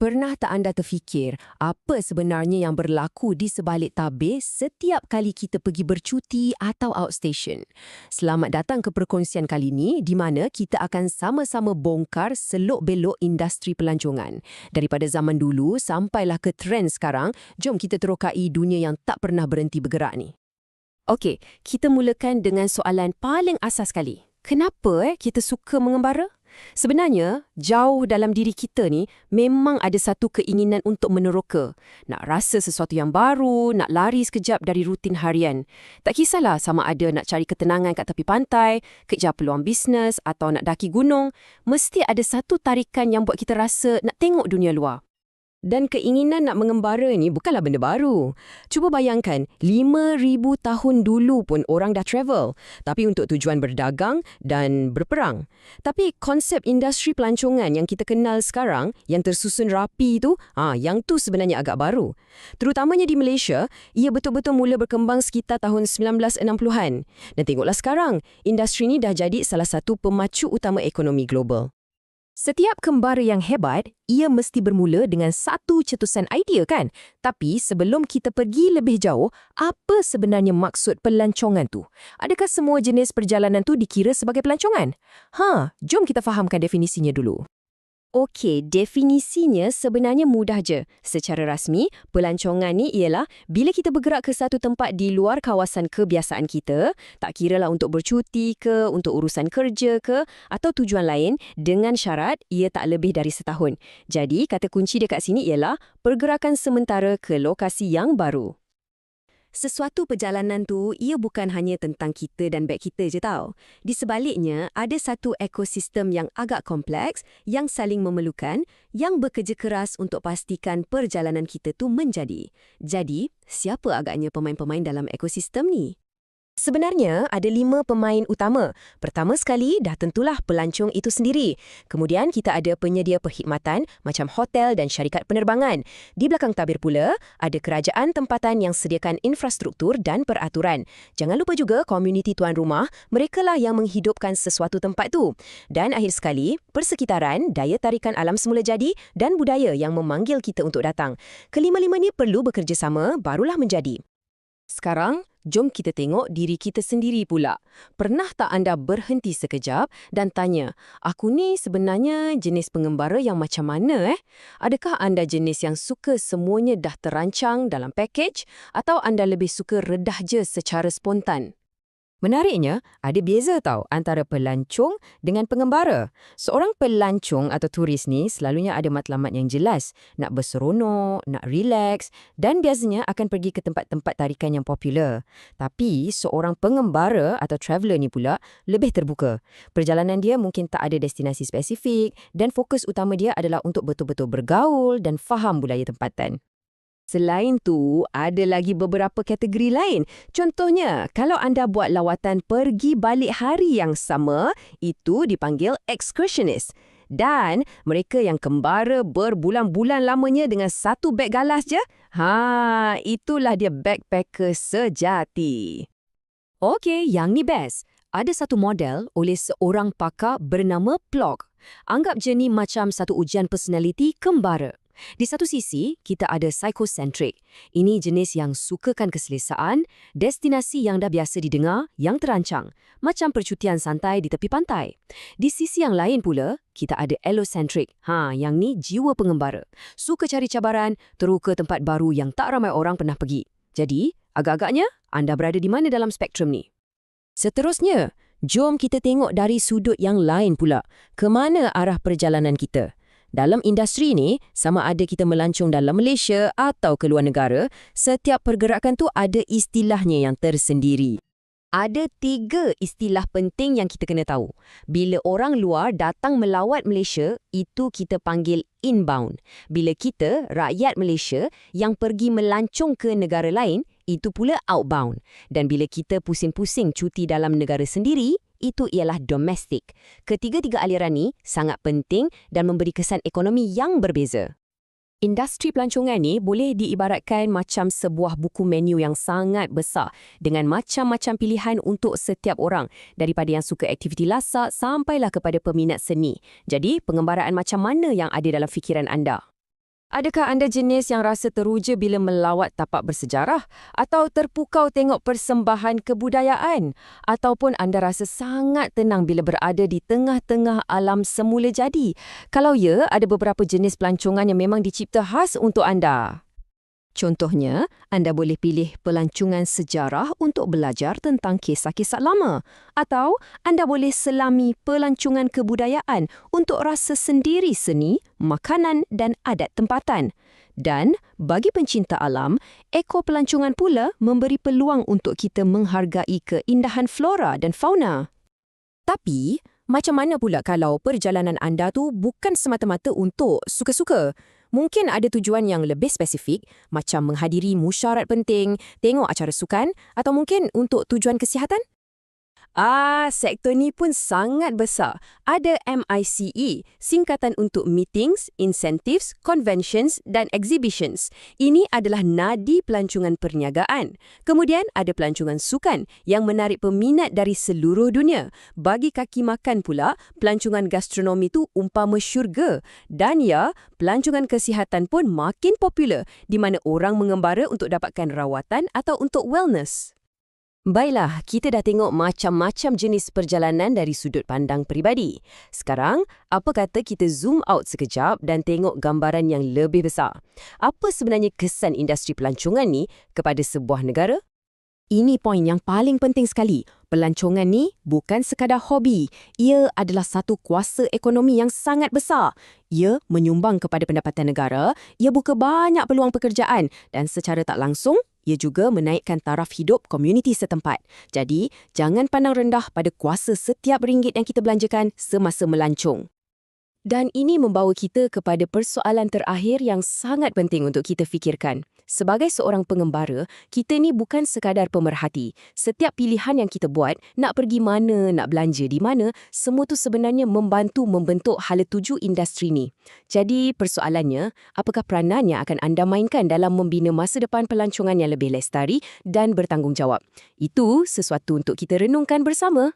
Pernah tak anda terfikir apa sebenarnya yang berlaku di sebalik tabir setiap kali kita pergi bercuti atau outstation? Selamat datang ke perkongsian kali ini di mana kita akan sama-sama bongkar selok-belok industri pelancongan. Daripada zaman dulu sampailah ke trend sekarang, jom kita terokai dunia yang tak pernah berhenti bergerak ni. Okey, kita mulakan dengan soalan paling asas sekali. Kenapa eh kita suka mengembara? Sebenarnya, jauh dalam diri kita ni memang ada satu keinginan untuk meneroka. Nak rasa sesuatu yang baru, nak lari sekejap dari rutin harian. Tak kisahlah sama ada nak cari ketenangan kat tepi pantai, kejar peluang bisnes atau nak daki gunung, mesti ada satu tarikan yang buat kita rasa nak tengok dunia luar. Dan keinginan nak mengembara ni bukanlah benda baru. Cuba bayangkan, 5,000 tahun dulu pun orang dah travel. Tapi untuk tujuan berdagang dan berperang. Tapi konsep industri pelancongan yang kita kenal sekarang, yang tersusun rapi tu, ah, yang tu sebenarnya agak baru. Terutamanya di Malaysia, ia betul-betul mula berkembang sekitar tahun 1960-an. Dan tengoklah sekarang, industri ni dah jadi salah satu pemacu utama ekonomi global. Setiap kembara yang hebat, ia mesti bermula dengan satu cetusan idea kan? Tapi sebelum kita pergi lebih jauh, apa sebenarnya maksud pelancongan tu? Adakah semua jenis perjalanan tu dikira sebagai pelancongan? Ha, jom kita fahamkan definisinya dulu. Okey, definisinya sebenarnya mudah je. Secara rasmi, pelancongan ni ialah bila kita bergerak ke satu tempat di luar kawasan kebiasaan kita, tak kiralah untuk bercuti ke, untuk urusan kerja ke, atau tujuan lain, dengan syarat ia tak lebih dari setahun. Jadi, kata kunci dekat sini ialah pergerakan sementara ke lokasi yang baru. Sesuatu perjalanan tu, ia bukan hanya tentang kita dan beg kita je tau. Di sebaliknya, ada satu ekosistem yang agak kompleks, yang saling memerlukan, yang bekerja keras untuk pastikan perjalanan kita tu menjadi. Jadi, siapa agaknya pemain-pemain dalam ekosistem ni? Sebenarnya ada lima pemain utama. Pertama sekali dah tentulah pelancong itu sendiri. Kemudian kita ada penyedia perkhidmatan macam hotel dan syarikat penerbangan. Di belakang tabir pula ada kerajaan tempatan yang sediakan infrastruktur dan peraturan. Jangan lupa juga komuniti tuan rumah, mereka lah yang menghidupkan sesuatu tempat tu. Dan akhir sekali, persekitaran, daya tarikan alam semula jadi dan budaya yang memanggil kita untuk datang. Kelima-lima ni perlu bekerjasama barulah menjadi. Sekarang, Jom kita tengok diri kita sendiri pula. Pernah tak anda berhenti sekejap dan tanya, aku ni sebenarnya jenis pengembara yang macam mana eh? Adakah anda jenis yang suka semuanya dah terancang dalam package atau anda lebih suka redah je secara spontan? Menariknya, ada beza tau antara pelancong dengan pengembara. Seorang pelancong atau turis ni selalunya ada matlamat yang jelas, nak berseronok, nak relax dan biasanya akan pergi ke tempat-tempat tarikan yang popular. Tapi seorang pengembara atau traveller ni pula lebih terbuka. Perjalanan dia mungkin tak ada destinasi spesifik dan fokus utama dia adalah untuk betul-betul bergaul dan faham budaya tempatan. Selain tu, ada lagi beberapa kategori lain. Contohnya, kalau anda buat lawatan pergi balik hari yang sama, itu dipanggil excursionist. Dan mereka yang kembara berbulan-bulan lamanya dengan satu beg galas je, ha, itulah dia backpacker sejati. Okey, yang ni best. Ada satu model oleh seorang pakar bernama Plog. Anggap je ni macam satu ujian personaliti kembara. Di satu sisi, kita ada psychocentric. Ini jenis yang sukakan keselesaan, destinasi yang dah biasa didengar, yang terancang, macam percutian santai di tepi pantai. Di sisi yang lain pula, kita ada allocentric. Ha, yang ni jiwa pengembara. Suka cari cabaran, teruka tempat baru yang tak ramai orang pernah pergi. Jadi, agak-agaknya, anda berada di mana dalam spektrum ni? Seterusnya, jom kita tengok dari sudut yang lain pula. Kemana arah perjalanan kita? Dalam industri ini, sama ada kita melancong dalam Malaysia atau ke luar negara, setiap pergerakan tu ada istilahnya yang tersendiri. Ada tiga istilah penting yang kita kena tahu. Bila orang luar datang melawat Malaysia, itu kita panggil inbound. Bila kita, rakyat Malaysia, yang pergi melancong ke negara lain, itu pula outbound. Dan bila kita pusing-pusing cuti dalam negara sendiri, itu ialah domestik. Ketiga-tiga aliran ini sangat penting dan memberi kesan ekonomi yang berbeza. Industri pelancongan ni boleh diibaratkan macam sebuah buku menu yang sangat besar dengan macam-macam pilihan untuk setiap orang daripada yang suka aktiviti lasak sampailah kepada peminat seni. Jadi, pengembaraan macam mana yang ada dalam fikiran anda? Adakah anda jenis yang rasa teruja bila melawat tapak bersejarah? Atau terpukau tengok persembahan kebudayaan? Ataupun anda rasa sangat tenang bila berada di tengah-tengah alam semula jadi? Kalau ya, ada beberapa jenis pelancongan yang memang dicipta khas untuk anda. Contohnya, anda boleh pilih pelancongan sejarah untuk belajar tentang kisah-kisah lama. Atau anda boleh selami pelancongan kebudayaan untuk rasa sendiri seni, makanan dan adat tempatan. Dan bagi pencinta alam, eko pelancongan pula memberi peluang untuk kita menghargai keindahan flora dan fauna. Tapi, macam mana pula kalau perjalanan anda tu bukan semata-mata untuk suka-suka? Mungkin ada tujuan yang lebih spesifik, macam menghadiri musyarat penting, tengok acara sukan, atau mungkin untuk tujuan kesihatan? Ah, sektor ni pun sangat besar. Ada MICE, singkatan untuk Meetings, Incentives, Conventions dan Exhibitions. Ini adalah nadi pelancongan perniagaan. Kemudian ada pelancongan sukan yang menarik peminat dari seluruh dunia. Bagi kaki makan pula, pelancongan gastronomi tu umpama syurga. Dan ya, pelancongan kesihatan pun makin popular di mana orang mengembara untuk dapatkan rawatan atau untuk wellness. Baiklah, kita dah tengok macam-macam jenis perjalanan dari sudut pandang peribadi. Sekarang, apa kata kita zoom out sekejap dan tengok gambaran yang lebih besar? Apa sebenarnya kesan industri pelancongan ni kepada sebuah negara? Ini poin yang paling penting sekali. Pelancongan ni bukan sekadar hobi. Ia adalah satu kuasa ekonomi yang sangat besar. Ia menyumbang kepada pendapatan negara, ia buka banyak peluang pekerjaan dan secara tak langsung, ia juga menaikkan taraf hidup komuniti setempat. Jadi, jangan pandang rendah pada kuasa setiap ringgit yang kita belanjakan semasa melancong. Dan ini membawa kita kepada persoalan terakhir yang sangat penting untuk kita fikirkan. Sebagai seorang pengembara, kita ni bukan sekadar pemerhati. Setiap pilihan yang kita buat, nak pergi mana, nak belanja di mana, semua tu sebenarnya membantu membentuk hala tuju industri ni. Jadi, persoalannya, apakah peranan yang akan anda mainkan dalam membina masa depan pelancongan yang lebih lestari dan bertanggungjawab? Itu sesuatu untuk kita renungkan bersama.